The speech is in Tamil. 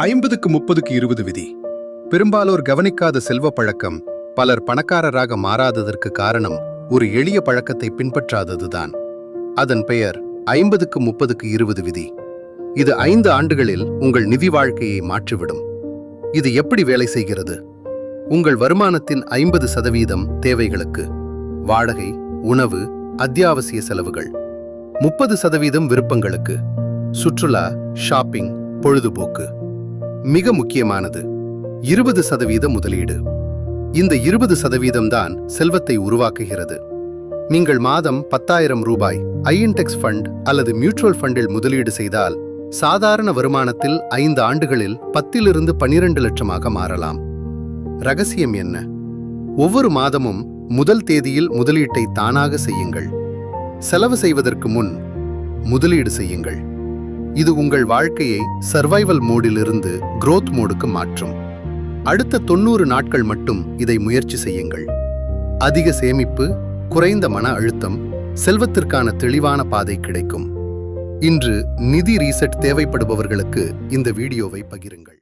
ஐம்பதுக்கு முப்பதுக்கு இருபது விதி. பெரும்பாலோர் கவனிக்காத செல்வ பழக்கம் பலர் பணக்காரராக மாறாததற்கு காரணம் ஒரு எளிய பழக்கத்தை பின்பற்றாததுதான். அதன் பெயர் ஐம்பதுக்கு முப்பதுக்கு இருபது விதி. இது ஐந்து ஆண்டுகளில் உங்கள் நிதி வாழ்க்கையை மாற்றிவிடும். இது எப்படி வேலை செய்கிறது? உங்கள் வருமானத்தின் ஐம்பது சதவீதம் தேவைகளுக்கு. வாடகை உணவு அத்தியாவசிய செலவுகள். முப்பது சதவீதம் விருப்பங்களுக்கு. சுற்றுலா ஷாப்பிங் பொழுதுபோக்கு. மிக முக்கியமானது. இருபது சதவீத முதலீடு. இந்த இருபது சதவீதம் தான் செல்வத்தை உருவாக்குகிறது. நீங்கள் மாதம் பத்தாயிரம் ரூபாய் ஐஎன்டெக்ஸ் ஃபண்ட் அல்லது மியூச்சுவல் ஃபண்டில் முதலீடு செய்தால் சாதாரண வருமானத்தில் ஐந்து ஆண்டுகளில் பத்திலிருந்து பனிரெண்டு லட்சமாக மாறலாம். ரகசியம் என்ன? ஒவ்வொரு மாதமும் முதல் தேதியில் முதலீட்டை தானாக செய்யுங்கள். செலவு செய்வதற்கு முன் முதலீடு செய்யுங்கள். இது உங்கள் வாழ்க்கையை சர்வைவல் மோடிலிருந்து குரோத் மோடுக்கு மாற்றும். அடுத்த தொண்ணூறு நாட்கள் மட்டும் இதை முயற்சி செய்யுங்கள். அதிக சேமிப்பு குறைந்த மன அழுத்தம் செல்வத்திற்கான தெளிவான பாதை கிடைக்கும். இன்று நிதி ரீசெட் தேவைப்படுபவர்களுக்கு இந்த வீடியோவை பகிருங்கள்.